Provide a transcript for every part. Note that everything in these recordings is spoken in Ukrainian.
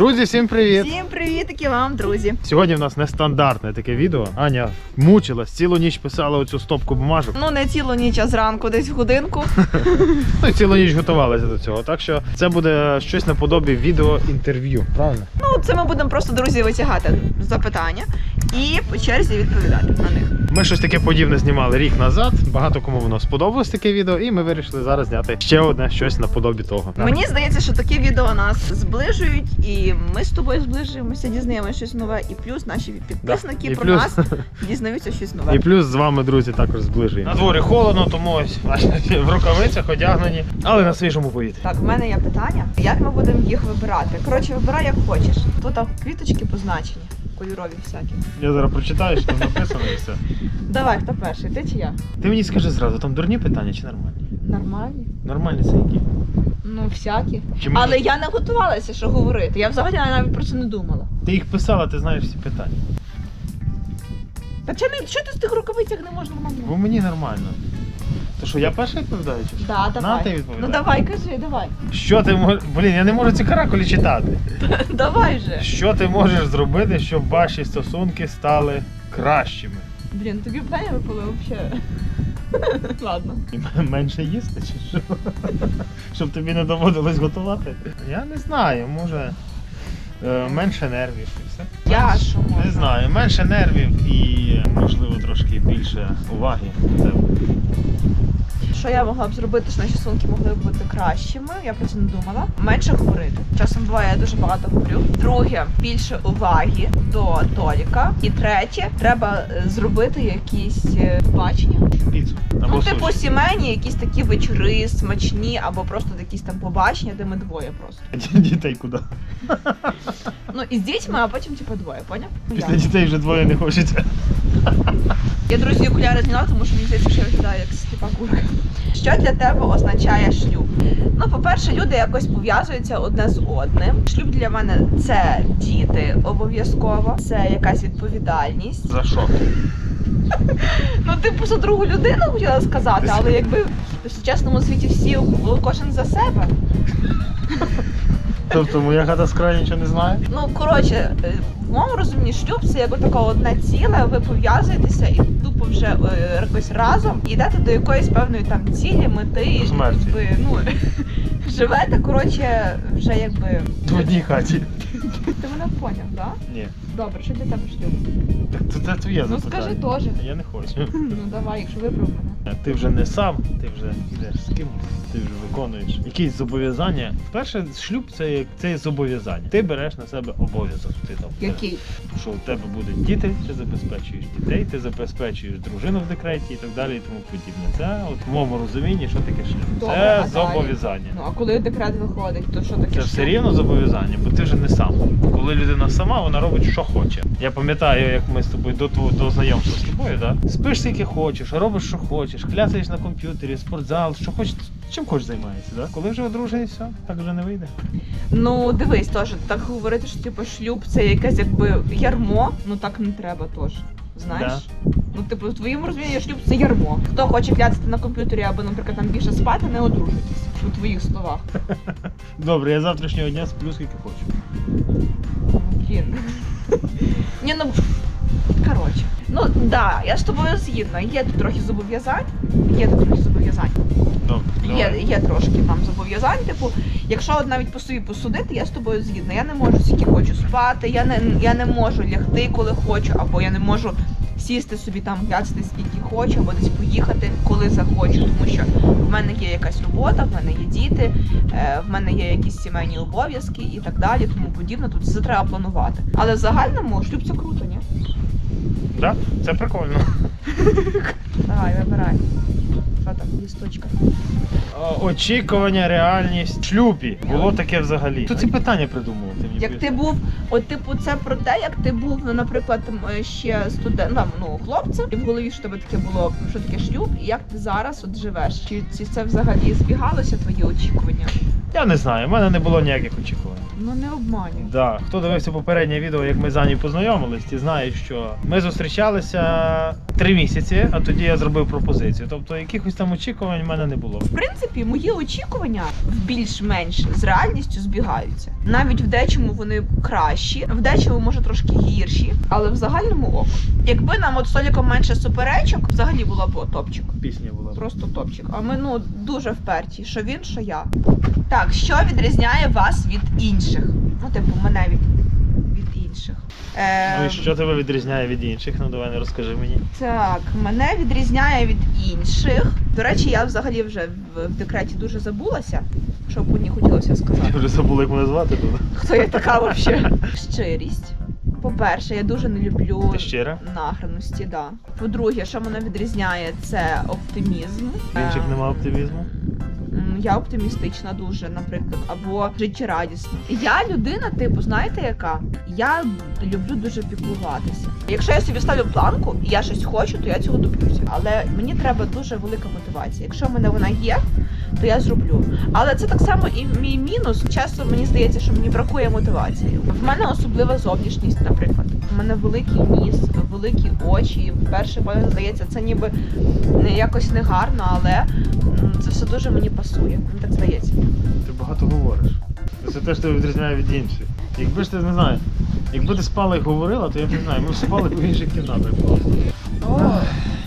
Друзі, всім привіт! Всім привітики вам, друзі. Сьогодні в нас нестандартне таке відео. Аня мучилась, цілу ніч писала оцю стопку бумажок. Ну не цілу ніч, а зранку, десь в годинку. Ну і цілу ніч готувалася до цього. Так що це буде щось наподобі відео-інтерв'ю. Правильно? Ну, це ми будемо просто, друзі, витягати запитання і по черзі відповідати на них. Ми щось таке подібне знімали рік назад. Багато кому воно сподобалось таке відео, і ми вирішили зараз зняти ще одне щось наподобі того. Мені здається, що такі відео нас зближують, і ми з тобою зближуємося, дізнаємося щось нове, і плюс наші підписники І про плюс- нас дізнаються щось нове. І плюс з вами, друзі, також. На дворі холодно, тому ось бачите, в рукавицях одягнені, але на свіжому повітрі. Так, в мене є питання, як ми будемо їх вибирати? Коротше, вибирай як хочеш. Тут там квіточки позначені, кольорові всякі. Я зараз прочитаю, що там написано і все. Давай, хто перший? Ти чи я? Ти мені скажи зразу, там дурні питання чи нормальні? Нормальні? Нормальні це які? Ну, всякі. Чи Але я не готувалася, що говорити. Я взагалі навіть про це не думала. Ти їх писала, ти знаєш всі питання. Та чи не що ти з тих рукавицях не можна Бо мені нормально. То що, я перший відповідаю? Чи що? Да, На, ти відповідай. Ну давай, кажи, давай. Що ти можеш. Блін, я не можу ці каракулі читати. давай же. Що ти можеш зробити, щоб ваші стосунки стали кращими? Блін, тобі питання випали взагалі. Ладно. І Менше їсти чи що? Щоб тобі не доводилось готувати? Я не знаю, може. е, Менше нервів і все. Я що можу? Не знаю, менше нервів і можливо трошки більше уваги. Це тебе. Що я могла б зробити, що наші стосунки могли б бути кращими? Я про це не думала. Менше говорити. Часом буває, я дуже багато говорю. Друге, більше уваги до Толіка. І третє, треба е, зробити якісь е, бачення. Піцу. Ну, типу сімейні, якісь такі вечори смачні, або просто якісь там побачення, де ми двоє просто. Дітей куди? Ну і з дітьми, а потім типу двоє, поняв? Після дітей вже двоє не хочеться. Я друзі окуляри зняла, тому що мені здається, що я виглядаю як сліпа курка. Що для тебе означає шлюб? Ну, по-перше, люди якось пов'язуються одне з одним. Шлюб для мене це діти обов'язково, це якась відповідальність. За що? Ну, типу, за другу людину хотіла сказати, але якби в сучасному світі всі кожен за себе. Тобто моя хата з краю нічого не знає? Ну, коротше, е, в моєму розумінні шлюб це як таке одне ціле, ви пов'язуєтеся і тупо вже е, якось разом і йдете до якоїсь певної там цілі, мети, і, Смерті. якби, ну, живете, коротше, вже якби. В одній хаті. Ти мене поняв, так? Да? Ні. Добре, що для тебе шлюб? Так це, це твоє Ну запитання. скажи теж. Я не хочу. Ну давай, якщо вибрав мене. Ти вже не сам, ти вже йдеш з кимось, ти вже виконуєш якісь зобов'язання. Перше, шлюб це, як- це зобов'язання. Ти береш на себе обов'язок. Ти там Який? що у тебе будуть діти, ти забезпечуєш дітей, ти забезпечуєш дружину в декреті і так далі, і тому подібне. Це от в моєму розумінні, що таке шлюб. Добре, це а зобов'язання. Ну а коли декрет виходить, то що таке? Це шлюб? все рівно зобов'язання, бо ти вже не сам. Коли людина сама, вона робить, що хоче. Я пам'ятаю, як ми з тобою до до знайомства з тобою, да? спиш скільки хочеш, робиш, що хочеш, кляцаєш на комп'ютері, спортзал, що хочеш, чим хочеш займаєшся, да? Коли вже одружений, все, так вже не вийде. Ну дивись, теж так говорити, що типу шлюб це якесь якби ярмо, ну так не треба теж. Знаєш? Ну, типу, в твоєму розумінні шлюб це ярмо. Хто хоче кляцати на комп'ютері або, наприклад, там більше спати, не одружуйтесь. У твоїх словах. Добре, я завтрашнього дня сплю скільки хочу. Блін. Ні, ну коротше. Ну да, я з тобою згідна. Є тут трохи зобов'язань. Є тут трохи зобов'язань. Добре, Є, є трошки там зобов'язань. Типу, якщо от навіть по собі посудити, я з тобою згідна. Я не можу скільки хочу спати, я не, я не можу лягти, коли хочу, або я не можу сісти собі там гляцати скільки хочу, або десь поїхати, коли захочу. Тому що в мене є якась робота, в мене є діти, е, в мене є якісь сімейні обов'язки і так далі, тому подібне. Тут все треба планувати. Але в загальному шлюб це круто, ні? Да? Це прикольно. Давай, вибирай. Що там, лісточка? О, Очікування, реальність, шлюбі. Було таке взагалі. Хто ці питання придумував? Ти мені Як ти поясни? був, от типу, це про те, як ти був, ну, наприклад, там, е, ще студентом, ну, хлопцем, і в голові що тебе таке було, що таке шлюб, і як ти зараз от живеш? Чи, чи це взагалі збігалося твої очікування? Я не знаю, в мене не було ніяких очікувань. Ну не обманюй. Да. Хто дивився попереднє відео, як ми з Ані познайомились, ті знають, що ми зустрічалися три місяці, а тоді я зробив пропозицію. Тобто якихось там очікувань в мене не було. В принципі, мої очікування в більш-менш з реальністю збігаються. Навіть в дечому вони кращі, в дечому може трошки гірші, але в загальному ок. Якби нам от століком менше суперечок, взагалі було б топчик. Пісня була. Просто топчик. А ми ну дуже вперті, що він, що я. Так, що відрізняє вас від інших? Ну, типу, мене від, від інших. Е, Ну і що тебе відрізняє від інших? Ну давай не розкажи мені. Так, мене відрізняє від інших. До речі, я взагалі вже в, в декреті дуже забулася, що б мені хотілося сказати. Я вже забула, як мене звати тут. Хто я така взагалі? Щирість. По-перше, я дуже не люблю Ти щира? нахреності, да. По-друге, що мене відрізняє, це оптимізм. В інших Е, нема оптимізму. Я оптимістична дуже, наприклад, або життєрадісна. Я людина, типу, знаєте яка? Я люблю дуже піклуватися. Якщо я собі ставлю планку і я щось хочу, то я цього доб'юся. Але мені треба дуже велика мотивація. Якщо в мене вона є, то я зроблю. Але це так само і мій мінус. Часто мені здається, що мені бракує мотивації. В мене особлива зовнішність, наприклад. У мене великий ніс, великі очі. І погляд здається, це ніби якось не гарно, але це все дуже мені пасує. Мені так здається. Ти багато говориш. Це те, що тебе відрізняє від інших. Якби ж ти не знаю, якби ти спала і говорила, то я б не знаю, ми б спали в інших кімнатах просто.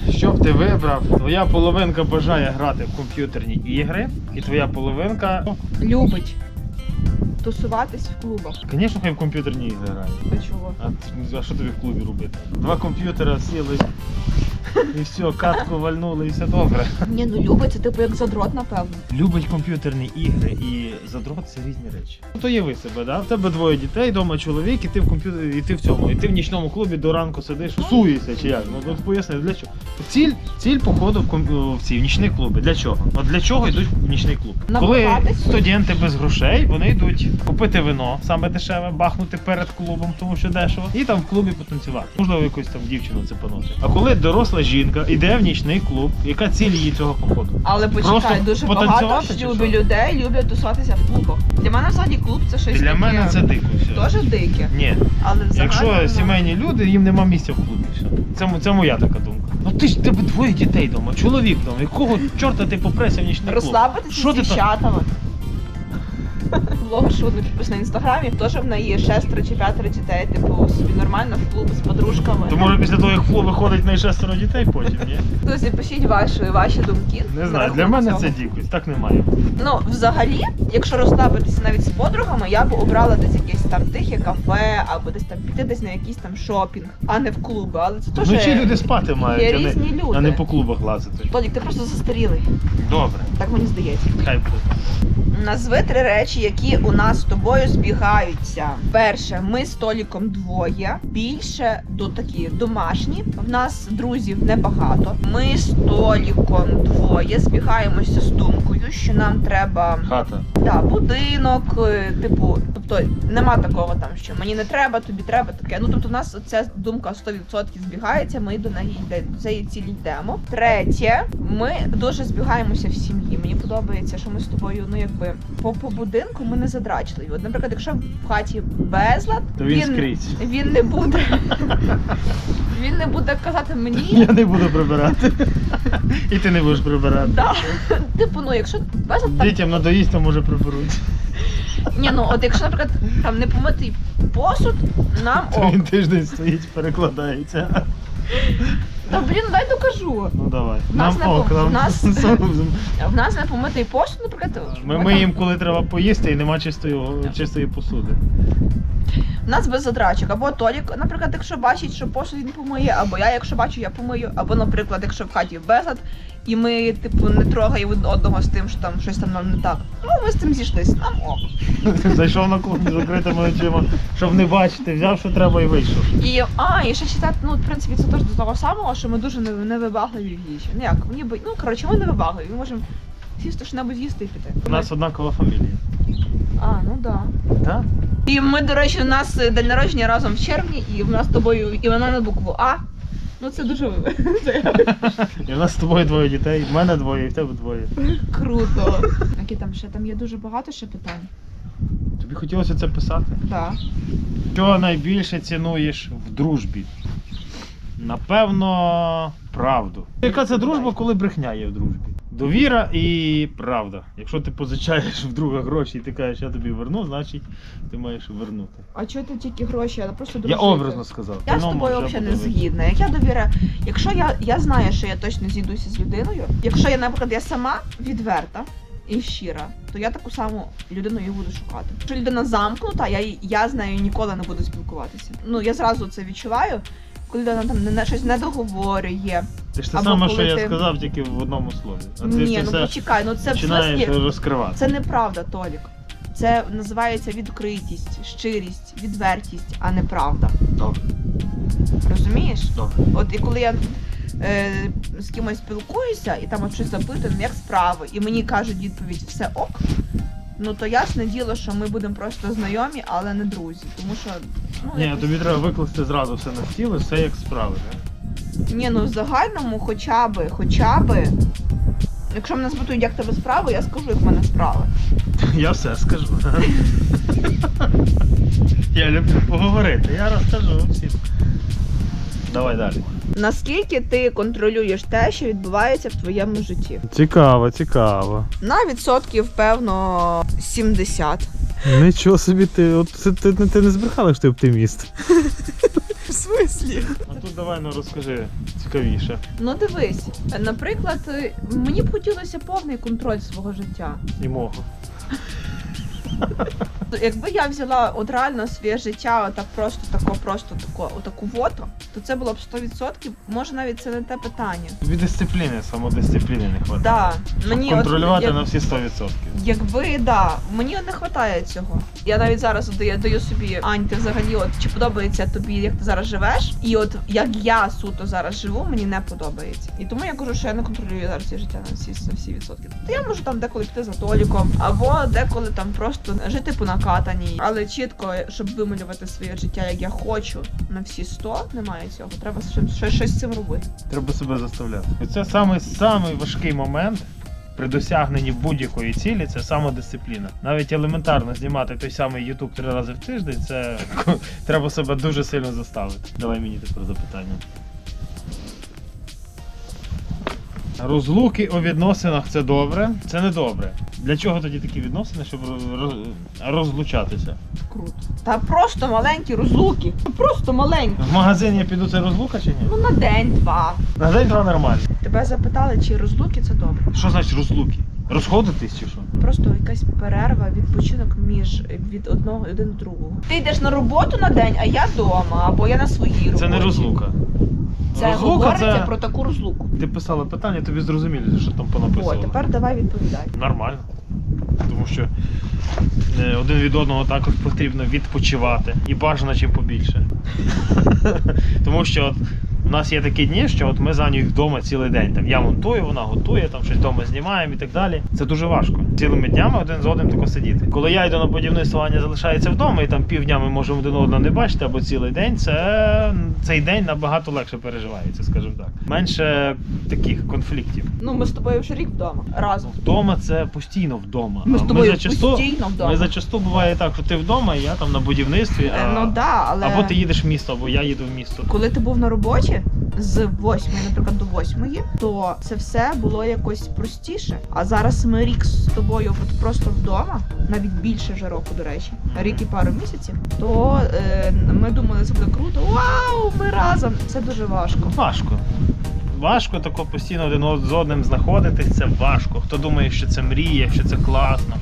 Що б ти вибрав? Твоя половинка бажає грати в комп'ютерні ігри, і твоя половинка. Любить тусуватись в клубах. Звісно, хай в комп'ютерні ігри грає. Чого? А, т- а що тобі в клубі робити? Два комп'ютера сіли і все, катку вальнули, і все добре. Ні, ну любить, це типу як задрот, напевно. Любить комп'ютерні ігри і задрот це різні речі. Ну, То уяви себе, да? В тебе двоє дітей, вдома чоловік, і ти в комп'ютері, і ти в цьому, і ти в нічному клубі до ранку сидиш, тусуєшся чи як? Ну от поясни, для чого? Ціль, ціль походу в, ком- в ці в нічні клуби. Для чого? От для чого йдуть в нічний клуб? Коли студенти без грошей, вони йдуть купити вино, саме дешеве, бахнути перед клубом, тому що дешево, і там в клубі потанцювати. Можливо, якусь там дівчину цепанути. А коли доросла жінка йде в нічний клуб, яка ціль її цього походу? Але почекай, Просто дуже потанцювати багато чи що? людей люблять тусуватися в клубах. Для мене взагалі клуб це щось Для таке мене це дико все. теж дике. Ні, Але взагалі. якщо сімейні люди, їм нема місця в клубі. Все. Це, м- це моя така думка. Ну ти ж тебе двоє дітей вдома, чоловік вдома. Якого чорта ти попресся в нічний клуб? Розслабитися Що з ти там? дівчатами. Блогер, що не підпис на інстаграмі, теж в неї є шестеро чи п'ятеро дітей, типу собі нормально в клуб з подружками. То може після того, як в виходить на шестеро дітей потім, ні? Друзі, пишіть ваші, ваші думки. Не знаю, для мене цього. це дикость, так немає. Ну, взагалі, якщо розслабитися навіть з подругами, я б обрала десь якесь там тихе кафе, або десь там піти десь на якийсь там шопінг, а не в клуби. Але це теж Вночі люди спати мають, є а не, різні люди. а не по клубах лазити. Толік, ти просто застарілий, Добре, так мені здається. хай буде. Назви три речі, які у нас з тобою збігаються. Перше, ми з Толіком двоє, більше до такі домашні. В нас друзів небагато. Ми з Толіком двоє збігаємося з думкою, що нам треба Хата. да, будинок, е, типу, тобто нема такого там, що мені не треба, тобі треба таке. Ну тобто, в нас ця думка 100% збігається. Ми до неї йде до цієї цілі йдемо. Третє, ми дуже збігаємося в сім'ї. Мені подобається, що ми з тобою, ну якби по, по будинку ми не задрачливі. От, наприклад, якщо в хаті безлад, То він скрізь. він не буде. Він не буде казати мені. Я не буду прибирати. І ти не будеш прибирати. Да. Типу, ну якщо безлад там Дітям надоїсть, то може приберуть. Ні, ну от якщо, наприклад, там не помитий посуд, нам То ок. він тиждень стоїть, перекладається. Та блін, дай докажу. Ну давай. Нас Нам не ок, по- нам нас- В нас не помитий посуд, наприклад. Ми там- миємо, коли треба поїсти, і нема чистої, чистої посуди. В нас без задрачок. Або Толік, наприклад, якщо бачить, що посуд він помиє, або я, якщо бачу, я помию. Або, наприклад, якщо в хаті безлад, і ми, типу, не трогаємо одного з тим, що там щось там нам не так. Ну, ми з цим зійшлись, нам ок. Зайшов на кухню з закритими очима, щоб не бачити, взяв, що треба, і вийшов. І, а, і ще читати, ну, в принципі, це теж до того самого, що ми дуже не- невибагливі в їжі. Ну як, ніби, ну, коротше, ми невибагливі, ми можемо сісти що-небудь з'їсти і піти. У нас однакова фамілія. А, ну да. Так? І ми, до речі, у нас день народження разом в червні, і в нас з тобою імена на букву А. Ну це дуже І в нас з тобою двоє дітей, в мене двоє, і в тебе двоє. круто. Які там ще там є дуже багато ще питань. Тобі хотілося це писати? Так. Що найбільше цінуєш в дружбі? Напевно, правду. Яка це дружба, коли брехня є в дружбі? Довіра і правда. Якщо ти позичаєш в друга гроші і ти кажеш, я тобі верну, значить ти маєш вернути. А чого ти тільки гроші, а просто Я образно сказав. Я з тобою взагалі не згідна. Як я довіра, якщо я, я знаю, що я точно зійдуся з людиною, якщо я, наприклад, я сама відверта і щира, то я таку саму людину і буду шукати. Якщо людина замкнута, я, я з нею ніколи не буду спілкуватися. Ну я зразу це відчуваю, коли людина там не, не щось не договорює. Це ж те саме, що я ти- сказав, тільки в одному слові. А ти Ні, це ну все почекай, ну це в починаєш смислі, розкривати. це неправда, Толік. Це називається відкритість, щирість, відвертість, а не правда. Добре, Розумієш? добре. От і коли я е, з кимось спілкуюся і там от щось запитую, «Ну, як справи, і мені кажуть відповідь все ок. Ну то ясне діло, що ми будемо просто знайомі, але не друзі. Тому що ну, Ні, якось- тобі треба викласти зразу все на стіл і все як справи. не? Ні, ну в загальному хоча би, хоча би. Якщо мене запитують, як тебе справи, я скажу, як в мене справи. Я все скажу. Я люблю поговорити, я розкажу всім. Давай далі. Наскільки ти контролюєш те, що відбувається в твоєму житті? Цікаво, цікаво. На відсотків, певно, 70. Нічого собі ти. От ти, ти, ти не збрехала, що ти оптиміст. В смислі? А тут давай ну розкажи цікавіше. Ну дивись, наприклад, мені б хотілося повний контроль свого життя. І мого. Якби я взяла от реально своє життя, отак просто тако, просто тако, отаку вото, то це було б 100%, може навіть це не те питання. Тобі дисципліни, самодисципліни не вистачає. Да, мені от, контролювати як- на всі 100%. Якби да, мені не вистачає цього. Я навіть зараз от даю, даю собі Ань, ти взагалі, от чи подобається тобі, як ти зараз живеш? І от як я суто зараз живу, мені не подобається. І тому я кажу, що я не контролюю зараз своє життя на всі на всі відсотки. То я можу там деколи піти за толіком, або деколи там просто жити по накатаній, але чітко, щоб вималювати своє життя, як я хочу, на всі 100, немає цього. Треба щось, щось, з цим робити. Треба себе заставляти. Це самий, самий важкий момент. При досягненні будь-якої цілі це самодисципліна. Навіть елементарно знімати той самий YouTube три рази в тиждень, це треба себе дуже сильно заставити. Давай мені тепер запитання. Розлуки у відносинах це добре, це не добре. Для чого тоді такі відносини, щоб роз- роз- розлучатися? Круто. Та просто маленькі розлуки. Просто маленькі. В магазин я піду це розлука чи ні? Ну на день-два. На день два нормально. Тебе запитали, чи розлуки це добре. Що значить розлуки? Розходитись чи що? Просто якась перерва, відпочинок між від одного один до другого. Ти йдеш на роботу на день, а я вдома, або я на своїй роботі. Це не розлука. Це розлука говориться це. про таку розлуку. Ти писала питання, тобі зрозуміло, що там О, тепер давай відповідай. Нормально. Тому що е, один від одного також потрібно відпочивати. І бажано чим побільше. Тому що от у нас є такі дні, що от ми за їх вдома цілий день. Там я монтую, вона готує, там щось вдома знімаємо і так далі. Це дуже важко. Цілими днями один з одним тако сидіти. Коли я йду на будівництво, Аня залишається вдома, і там півдня ми можемо один одного не бачити, або цілий день, це цей день набагато легше переживається, скажімо так. Менше таких конфліктів. Ну, ми з тобою вже рік вдома. Разом. Вдома це постійно вдома. Ми з тобою зачасту, постійно вдома. ми зачасту буває так, що ти вдома, і я там на будівництві, Е, а... Ну да, але або ти їдеш в місто, або я їду в місто. коли ти був на роботі з 8, наприклад, до 8, то це все було якось простіше. А зараз ми рік з тобою от просто вдома, навіть більше вже року, до речі, рік і пару місяців. То е, ми думали, це буде круто. Вау, ми разом! Це дуже важко. Важко. Важко тако постійно один з одним знаходитись, це важко. Хто думає, що це мрія, що це класно.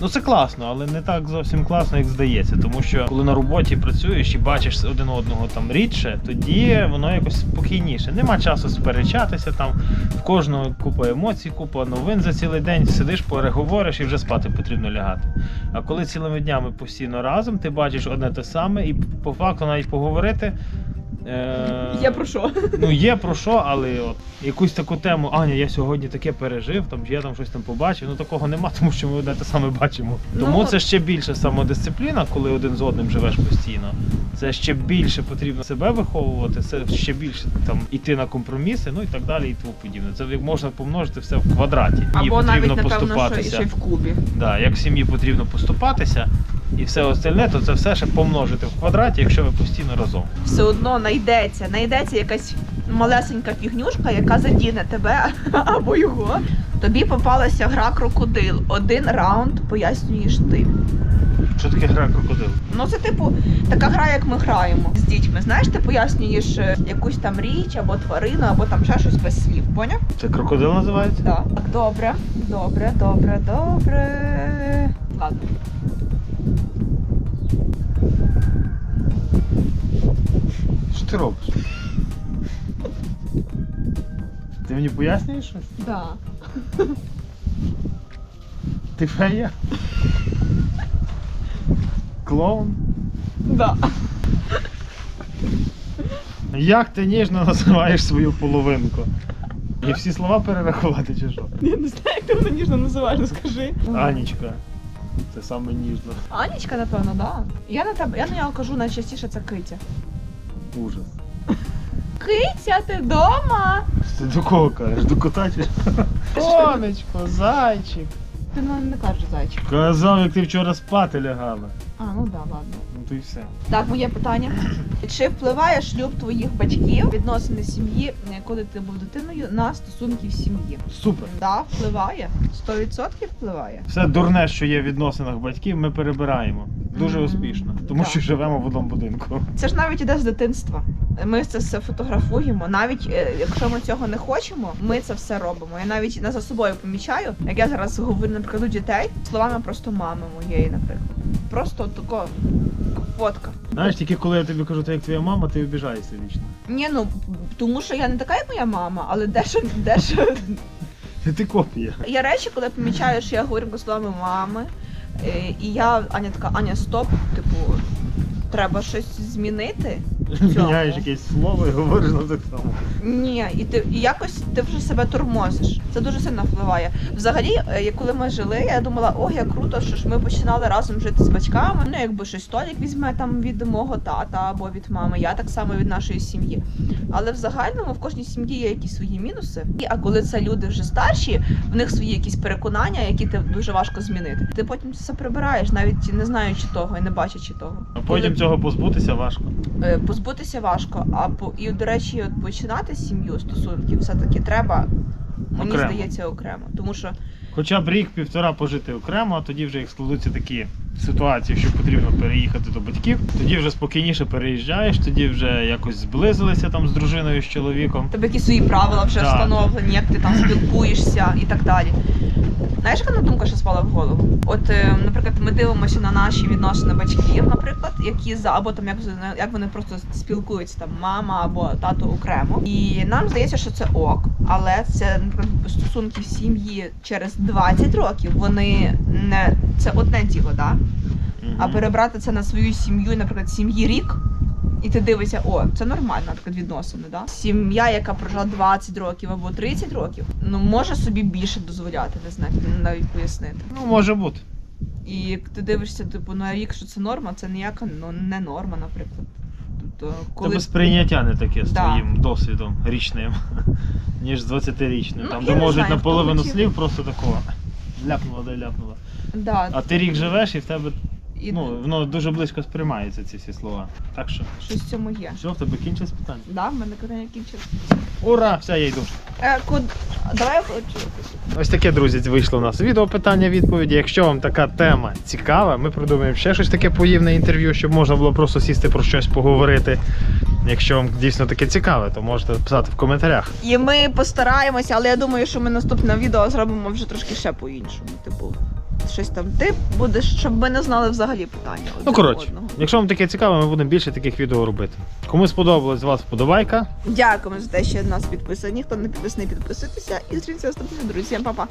Ну це класно, але не так зовсім класно, як здається. Тому що коли на роботі працюєш і бачиш один одного там рідше, тоді воно якось спокійніше. Нема часу сперечатися там. В кожного купа емоцій, купа новин за цілий день. Сидиш, переговориш і вже спати потрібно лягати. А коли цілими днями постійно разом, ти бачиш одне те саме, і по факту навіть поговорити Е... Є про що. Ну, є про що, але от якусь таку тему, Аня, я сьогодні таке пережив, там я там щось там побачив. Ну такого нема, тому що ми одне те саме бачимо. Тому Ну, це ще більше самодисципліна, коли один з одним живеш постійно. Це ще більше потрібно себе виховувати, це ще більше там іти на компроміси, ну і так далі, і тому подібне. Це можна помножити все в квадраті. І Або навіть, потрібно напевно, що поступатися. ще й в клубі. Да, як в сім'ї потрібно поступатися, і все остальне, то це все ще помножити в квадраті, якщо ви постійно разом. Все одно знайдеться, знайдеться якась малесенька фігнюшка, яка задіне тебе або його. Тобі попалася гра крокодил. Один раунд пояснюєш ти. Що таке гра крокодил? Ну це типу така гра, як ми граємо з дітьми. Знаєш, ти пояснюєш е, якусь там річ або тварину, або там ще щось без слів. Поняв? Це крокодил називається? Так. Добре, добре, добре, добре. Ладно. Що ти робиш? Ти мені пояснюєш щось? Да. Ти фея? Клоун? Да. Як ти ніжно називаєш свою половинку? І всі слова перерахувати чи що? Я не знаю, як ти мене ніжно називаєш, розкажи. Анічка. Це саме ніжно. Анічка, напевно, да. Я на тебе, я на нього кажу найчастіше це Китя. Ужас. Китя, ти вдома? Ти до кого кажеш? До кота чи? Сонечко, зайчик. Ти мене не кажеш зайчик. Казав, як ти вчора спати лягала. А, ну да, ладно. То й все. Так, моє питання. Чи впливає шлюб твоїх батьків, відносини сім'ї, е, коли ти був дитиною, на стосунки в сім'ї? Супер. Да, впливає. 100% впливає. Все дурне, що є в відносинах батьків, ми перебираємо. Дуже успішно. Тому Так. що живемо в одному будинку. Це ж навіть іде з дитинства. Ми це все фотографуємо. Навіть е, якщо ми цього не хочемо, ми це все робимо. Я навіть на за собою помічаю, як я зараз говорю, наприклад, до дітей словами просто мами моєї, наприклад. Просто тако фотка. Знаєш, тільки коли я тобі кажу, ти як твоя мама, ти обіжаєшся вічно. Ні, ну тому що я не така, як моя мама, але дещо дещо Ти, ти копія. Я речі, коли помічаю, що я говорю словами мами, е, і я Аня така, Аня, стоп, типу, треба щось змінити. цьому. Міняєш якесь слово і говориш на так само. Ні, і ти і якось ти вже себе тормозиш. Це дуже сильно впливає. Взагалі, е, коли ми жили, я думала, ох, як круто, що ж ми починали разом жити з батьками. Ну, якби щось Толік візьме там від мого тата або від мами, я так само від нашої сім'ї. Але в загальному в кожній сім'ї є якісь свої мінуси. І- А коли це люди вже старші, в них свої якісь переконання, які ти дуже важко змінити. Ти потім це все прибираєш, навіть не знаючи того і не бачачи того. А потім цього позбутися важко. Е, позбутися важко. А по і до речі, от починати сім'ю стосунків все-таки треба. Мені Окремо. здається окремо, тому що Хоча б рік-півтора пожити окремо, а тоді вже як складуться такі ситуації, що потрібно переїхати до батьків, тоді вже спокійніше переїжджаєш, тоді вже якось зблизилися там з дружиною, з чоловіком. в тебе якісь свої правила вже Так. встановлені, як ти там спілкуєшся і так далі. Знаєш, яка думка ще спала в голову? От, е, наприклад, ми дивимося на наші відносини батьків, наприклад, які за або там як, як вони просто спілкуються, там мама або тато окремо. І нам здається, що це ок, але це наприклад, стосунки в сім'ї через 20 років. Вони не це одне діло, да? А перебрати це на свою сім'ю, наприклад, сім'ї рік. І ти дивишся, о, це нормально, наприклад, відносини, да? Сім'я, яка прожила 20 років або 30 років, ну може собі більше дозволяти, не знаю, навіть пояснити. Ну, може бути. І як ти дивишся, типу, на рік, що це норма, це ніяка ну, не норма, наприклад. Тобто, коли Тебе сприйняття не таке з Да. твоїм досвідом річним, ніж з 20-річним. Ну, Там, де можуть знаю, наполовину слів просто такого. Ляпнула, да ляпнула. да, А ти рік живеш і в тебе і ну, воно дуже близько сприймається ці всі слова. Так що, щось в цьому є. все, в тебе кінчилось питання. Да, в мене питання кінчилось. Ура! Все, я йду. Е, куд... Давай я хочу. Ось таке, друзі, вийшло у нас відео питання відповіді. Якщо вам така тема цікава, ми придумаємо ще щось таке поївне інтерв'ю, щоб можна було просто сісти про щось поговорити. Якщо вам дійсно таке цікаве, то можете писати в коментарях. І ми постараємося, але я думаю, що ми наступне відео зробимо вже трошки ще по-іншому. Типу, щось там ти будеш, щоб ми не знали взагалі питання. Ну коротше, одного. якщо вам таке цікаве, ми будемо більше таких відео робити. Кому сподобалось з вас вподобайка. Дякуємо за те, що нас підписані. Хто не підписаний, підписуйтеся і зустрінемося наступного друзі. Всім па-па.